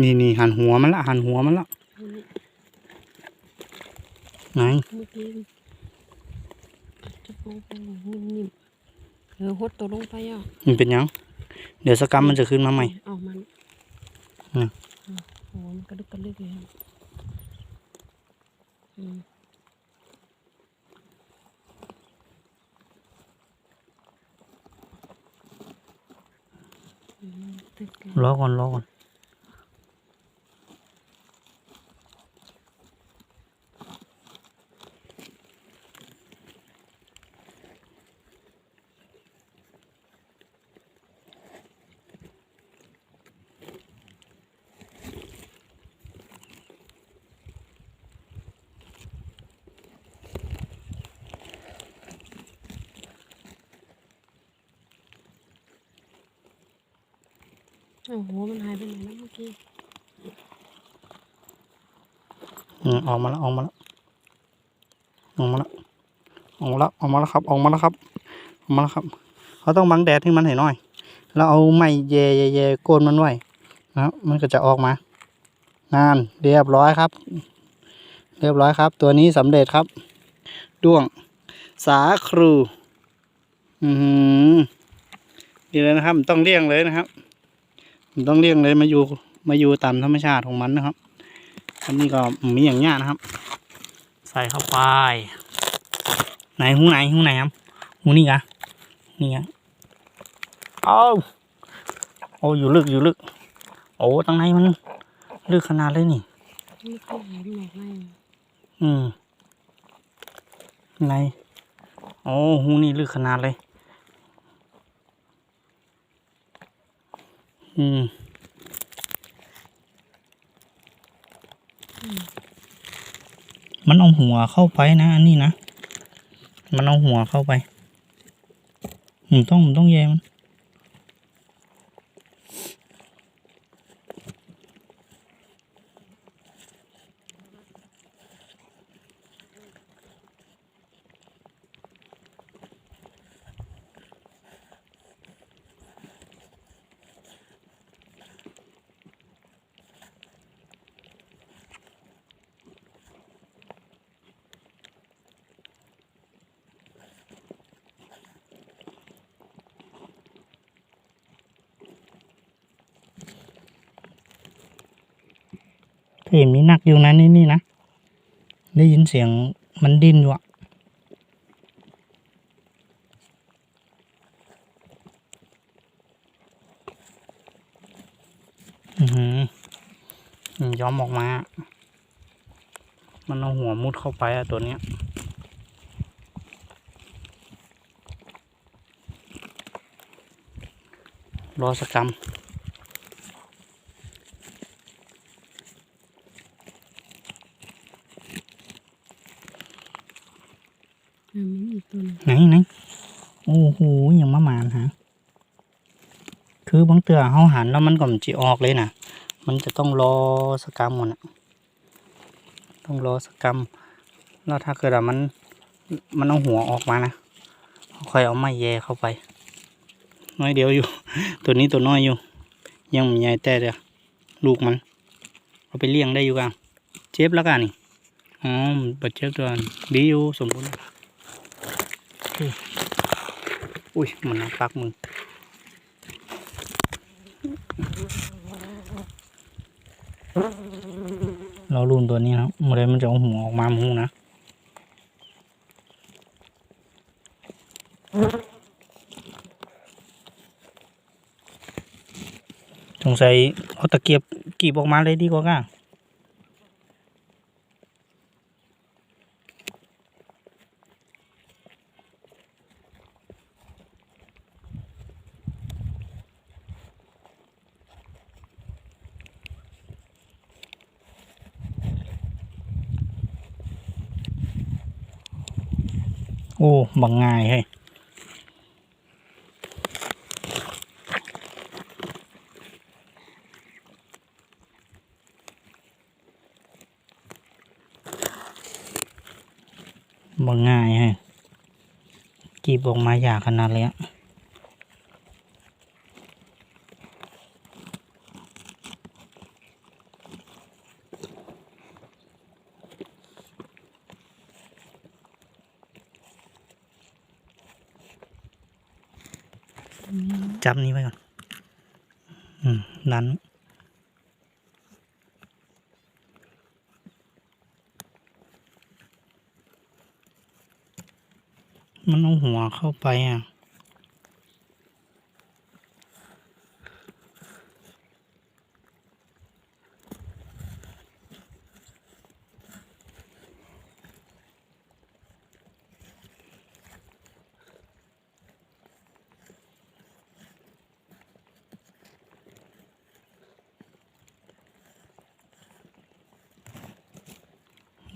นี่นี่หันหัวมันละหันหัวมันละอันนี้ไหนเมื่อกี้จะลงไปนิ่มๆเออหดตัวลงไปอะมันเป็นหยังเดี๋ยวสกรรมมันจะขึ้นมาใหม่เอามันอืมอะโอ้มันกระดึกกระดึกเลยครับอืมอืมตึกเลยรอก่อนรอก่อน โอ้โห มันหายไปไหนแล้วเมื่อกี้ อืมออกมาแล้วออกมาแล้วออกมาแล้วออกมาแล้วออกมาแล้วครับออกมาแล้วครับออกมาแล้วครับ เขาต้องบังแดดให้มันให้น่อย แล้วเอาไม้แย่แย่แย่โกนมันไว้นะครับมันก็จะออกมางานเรียบร้อยครับ เรียบร้อยครับ ตัวนี้สำเร็จครับ ด้วงสาครู อือหือดีเลยนะครับ ต้องเลี้ยงเลยนะครับ ต้องเลี้ยงเลยมาอยู่มาอยู่ตามธรรมชาติของมันนะครับอันนี้ก็มีอย่างเงี้ยนะครับ ใส่เข้าไปไหนหูไหนหูไหนครับหูนี่กะนี่กะเอาโอ้อยู่ลึกอยู่ลึก โอ้ตั้งในมันลึกขนาดเลยนี่ไม่ค่อยหายไปไหนเลยอืมในโอ้หูนี่ลึกขนาดเลย อืมมันเอาหัวเข้าไปนะอันนี้นะ มันเอาหัวเข้าไป อืมต้องต้องแยมัน เห็นมีนักอยู่นะนี่นี่นะ ได้ยินเสียงมันดิ้นอยู่อะอือหือมันย้อมออกมา มันเอาหัวมุดเข้าไปอะตัวเนี้ย รอสกกรรม อ่ามีอีกตัวนึงไหนไหนโอ้โหยังมาหมานฮะคือบางเตือเขาหันแล้วมันก็มันจีออกเลยนะมันจะต้องรอสกรรมหมดนะต้องรอสกรรมแล้วถ้าเกิดมัน มันเอาหัวออกมานะค่อยเอาไม้แย่เข้าไป น้อยเดียวอยู่ ตัวนี้ตัวน้อยอยู่ ยังม่ใหญ่แต่เดียวลูกมันเอาไปเลี้ยงได้อยู่กันเจ็บแล้วกันนี่อ๋อมันบาดเจ็บตัวนั้นดีอยู่สมบูรณ์ อุ้ยมันนักปักมึงเราลุนตัวนี้นะเมื่อไรมันจะเอาหัวออกมาหมูนะสงสัยเอาตะเกียบกรีบออกมาเลยดีกว่าก้า โอ้บังง่ายเฮ้บังง่ายเฮ้กรีบออกมาอยากขนาดเลยอะ จับนี้ไว้ก่อน อืมดันมันเอาหัวเข้าไปอะ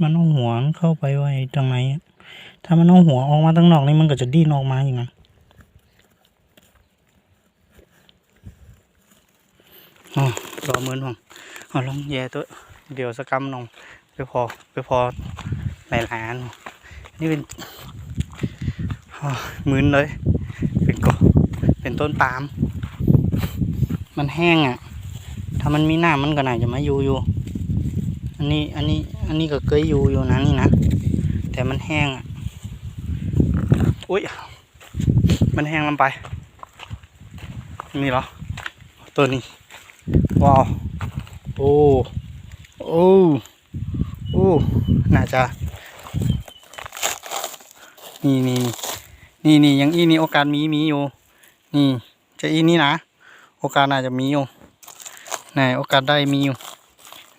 มันเอาหัวเข้าไปไว้ตรงไหน ถ้ามันเอาหัวออกมาตั้งนอกนี่มันก็จะดิ้นออกมาอย่างไงอ๋อรอมือหน่องเอาลองแย่ตัวเดี๋ยวสกรรมนองไปพอไปพอหลายๆอันนี่เป็นอ๋อมืนเลยเป็นก็เป็นต้นปาล์มมันแห้งอะ ถ้ามันมีน้ำมันก็น่าจะมาอยู่อยู่ อันนี้อันนี้อันนี้ก็เคยอยู่อยู่นะนี่นะ แต่มันแห้งอะอุ้ยมันแห้งลงไปนี่เหรอ ตัวนี้ ว้าว โอ้ โอ้ โอ้ น่าจะ นี่นี่นี่นี่ยังอีนี่โอกาสมีมีอยู่ นี่ จะอีนี่นะ โอกาสน่าจะมีอยู่ไหนโอกาสได้มีอยู่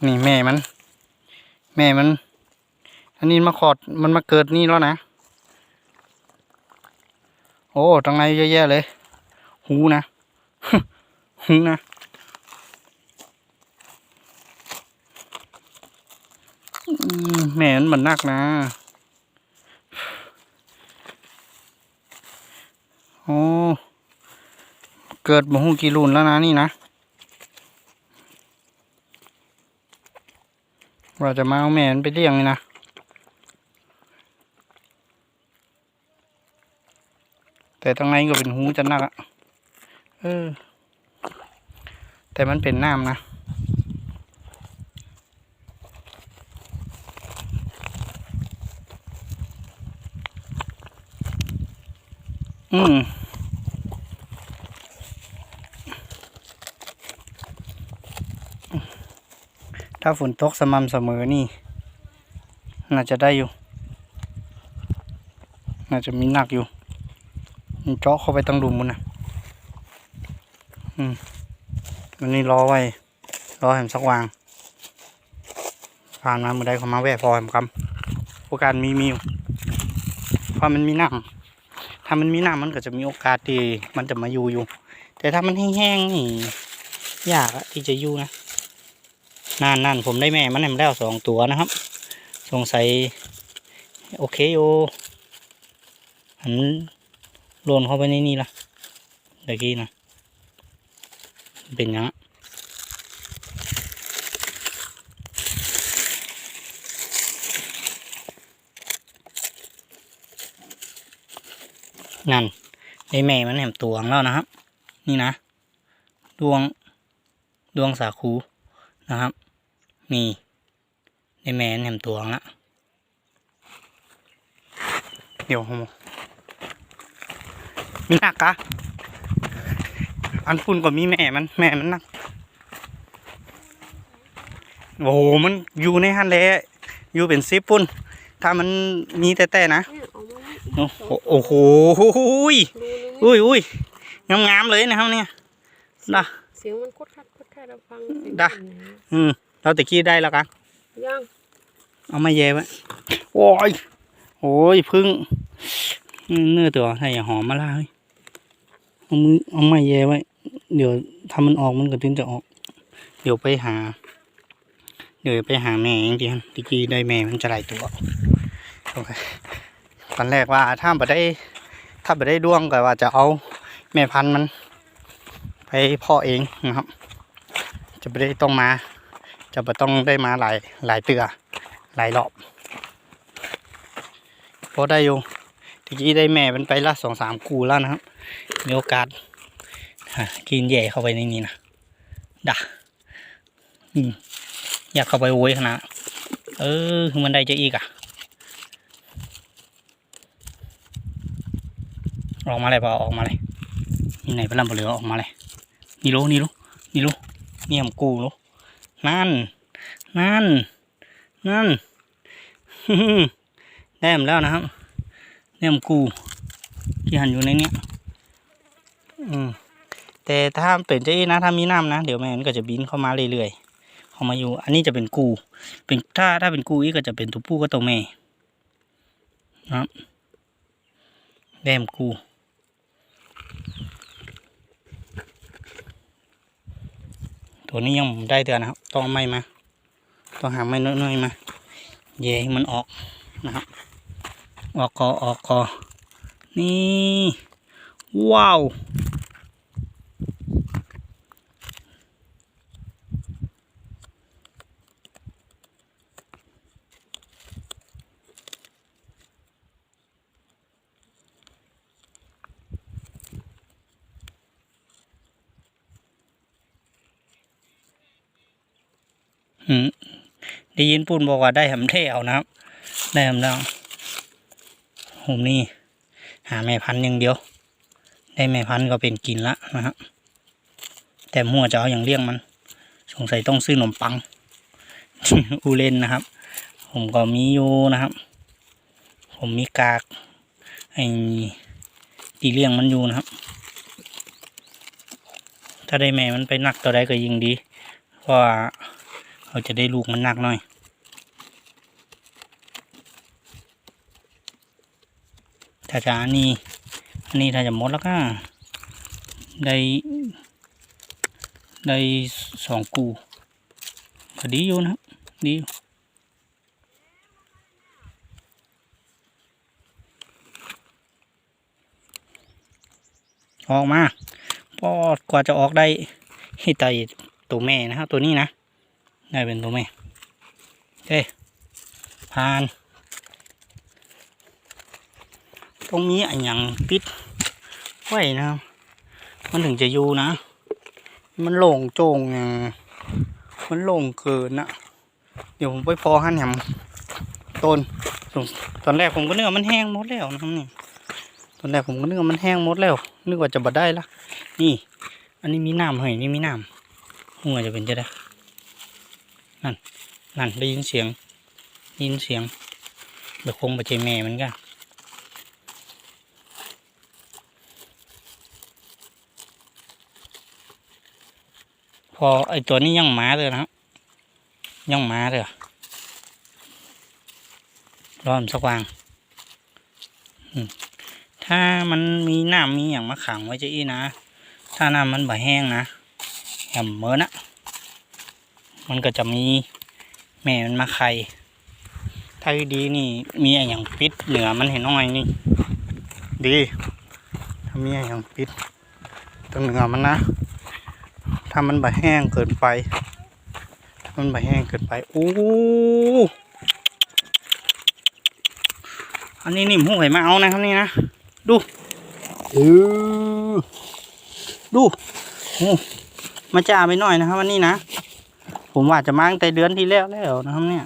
นี่แม่มัน แม่มัน อันนี้มาขอดมันมาเกิดนี่แล้วนะ โอ้ตรงในเยอะแยะเลย หูนะหูนะแม่มันเหมือนนักนะ โอ้ เกิดมาหูกี่รุ่นแล้วนะนี่นะ ว่าจะมาเอาแม่นไปเลี้ยงนี่นะแต่ตรงในก็เป็นหูจะนักอะเออ แต่มันเป็นน้ำนะอืม ถ้าฝนตกสม่ำเสมอนี่ น่าจะได้อยู่ น่าจะมีหนักอยู่มันเจาะเข้าไปตั้งหลุมมันนะอืมวันนี้รอไว้ รอแหมสักวาง ผ่านมาเมื่อใดเขามาแวะพอแหมคำโอกาสมีมีอยู่เพราะมันมีน้ำถ้ามันมีน้ำมันก็จะมีโอกาสที่มันจะมาอยู่อยู่ แต่ถ้ามันแห้งๆนี่ยากอะที่จะอยู่นะ นั่นนั่นผมได้แม่มันแหมแล้วสองตัวนะครับ สงสัย โอเคอยู่อันโลนเข้าไปในนี่ละเดี๋ยวกี้นะเป็นยังะนั่นได้แม่มันแหมตวงแล้วนะครับ นี่นะ ดวงดวงสาคูนะครับ นี่ได้แม่นแหมตัวละเดี๋ยวผมมีหนักกะอันพุ่นก็มีแม่มันแม่มันหนักโอ้โหมันอยู่ในฮันแหละอยู่เป็นซิปปุ่นถ้ามันมีแต่แต่นะโอ้โหอยอุ้ยอุ้ยงามๆเลยนะครับเนี่ยนะเสียงมันคดคัดคดคัดเราฟังด้เป็นไงอืม เราตะกี้ได้แล้วกันยัง เอามาแย่ไว้โอ้ยโอ้ยพึ่งอืมเนื้อตัวให้อย่าหอมมาละเฮ้ยเอามือเอามาแย่ไว้ เดี๋ยวทำมันออกมันก็ถึงจะออก เดี๋ยวไปหา เดี๋ยวไปหาแม่จริงๆตะกี้ได้แม่มันจะหลายตัวโอเคตอนแรกว่าถ้าบ่ได้ ถ้าบ่ได้ด้วงก็ว่าจะเอาแม่พันธุ์มัน ไปเพ่อเองนะครับ จะไม่ได้ต้องมา จะไม่ต้องได้มาหลายหลายเตือหลายรอบพอได้อยู่ทีกี้ได้แม่มันไปละสองสามกูแล้วนะครับ มีโอกาสกินแย่เข้าไปในนี้นะด่าอยากเข้าไปโวยขนาดเออมันได้จะอีกอะออกมาเลยพอออกมาเลยมีไหนพลังบเหลือออกมาเลยนี่รู้นี่รู้นี่รู้นี่ยมกูรู้ นั่น นั่น นั่นได้มแล้วนะครับเนี่ยมกูที่หันอยู่ในนี้อืมแต่ถ้าเป็นเจ้นะถ้ามีน้ำนะ เดี๋ยวแม่มันก็จะบินเข้ามาเรื่อยๆเข้ามาอยู่ อันนี้จะเป็นกู เป็นถ้าถ้าเป็นกูอีกก็จะเป็นตัวผู้ก็ตัวแม่นะครับแดมกู ตัวนี้ยังไม่ได้เตือนนะครับ ต้องไม้มา ต้องหาไม้น้อยๆมา เย่มันออกนะครับ ออกคอออกคอนี่ ว้าว อืมได้ยินพูดบอกว่าได้หำเท่เอานะครับ ได้หำแล้วผมนี่หาแม่พันธุ์อย่างเดียว ได้แม่พันธุ์ก็เป็นกินละนะครับแต่มั่วจะเอาอย่างเลี้ยงมัน สงสัยต้องซื้อขนมปัง อูเลนนะครับ ผมก็มีอยู่นะครับ ผมมีกากไอ้ตีเลี้ยงมันอยู่นะครับ ถ้าได้แม่มันไปหนักตัวใดก็ยิ่งดีเพราะ เราจะได้ลูกมันหนักหน่อย ถ้าจะอันนี้อันนี้ถ้าจะหมดแล้วก็ได้ได้สองกูก็ดีอยู่นะดีอยู่ออกมาปอกว่าจะออกได้ให้ไตตัวแม่นะครับตัวนี้นะ ได้เป็นตัวแม่โอเคผ่าน ตรงนี้อันยังปิดไว้นะ มันถึงจะอยู่นะ มันโล่งโจงอย่างมันโล่งเกินนะเดี๋ยวผมไปพอหันแหมต้นตอนแรกผมก็นึกว่ามันแห้งหมดแล้วนะครับนี่ตอนแรกผมก็นึกว่ามันแห้งหมดแล้วนึกว่าจะบัดได้ละนี่ อันนี้มีน้ำเฮ้ยนี่มีน้ำหัวจะเป็นจะได้ นั่นได้ยินเสียงได้ยินเสียงเดี๋ยวคงไปเจแม่มันกันพอไอตัวนี้ยังหมาเลยนะครับยังหมาเลยรอนสักวางถ้ามันมีน้ำมีอย่างมาขังไว้จะอีนะ ถ้าน้ำมันบ่แห้งนะแหมเมินนะ มันก็จะมีแม่มันมาไข่ถ้าดีนี่มีอะไรอย่างปิดเหนือมันเห็นน้อยนี่ ดีถ้ามีอะไรอย่างปิดตรงเหนือมันนะ ถ้ามันใบแห้งเกินไป ถ้ามันใบแห้งเกินไปโอ้อันนี้นิ่มหูไข่มาเอานะครับนี่นะดูเออดูโอ้มาจ่าไปหน่อยนะครับวันนี้นะ ผมว่าจะมาตั้งแต่เดือนที่แล้วแล้วนะครับเนี่ย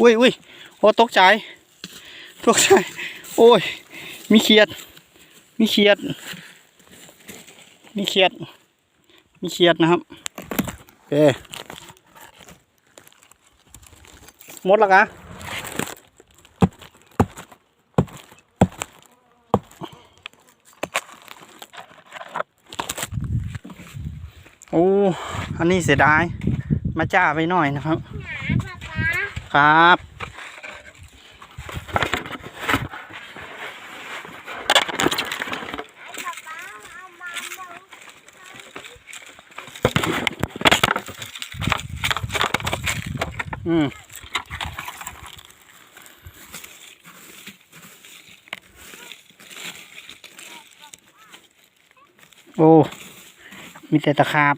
อุ้ยอุ้ยโอ้ตกใจ ตกใจ โอ้ย มีเขียด มีเขียด มีเขียด มีเขียดนะครับโอเคหมดแล้วกะโอ้ อันนี้เสียดาย มาจ้าไปหน่อยนะครับ ครับอืมโอ้ มีแต่ตะขาบ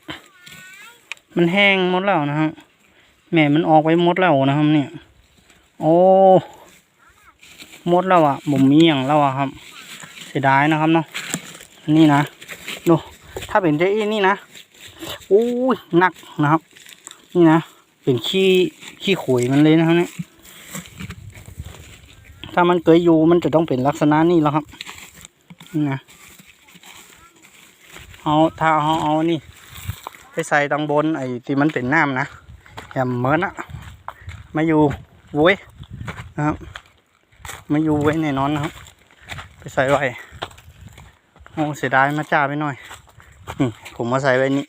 มันแห้งหมดแล้วนะครับแม่มันออกไปหมดแล้วนะครับ เนี่ย โอ้หมดแล้วอะผมมีอย่างแล้วอะครับ เสียดายนะครับเนาะนนี้นะดูถ้าเป็นเจอีนี่นะโอ้ยหนักนะครับ นี่นะเป็นขี้ขี้ขุยมันเลยนะครับเนี่ยถ้ามันเกยอยู่มันจะต้องเป็นลักษณะนี้แล้วครับ นี่นะเอาถ้าเอาเอานี่ ใส่ตังบนไอ้ที่มันเป็นน้ำนะแหมเหมือนอะมาอยู่วุ้ยนะครับมาอยู่ไว้ในนอนนะครับ ไปใส่ไว้โอ้เสียดายมาจ้าไปหน่อยผมมาใส่ไว้นี่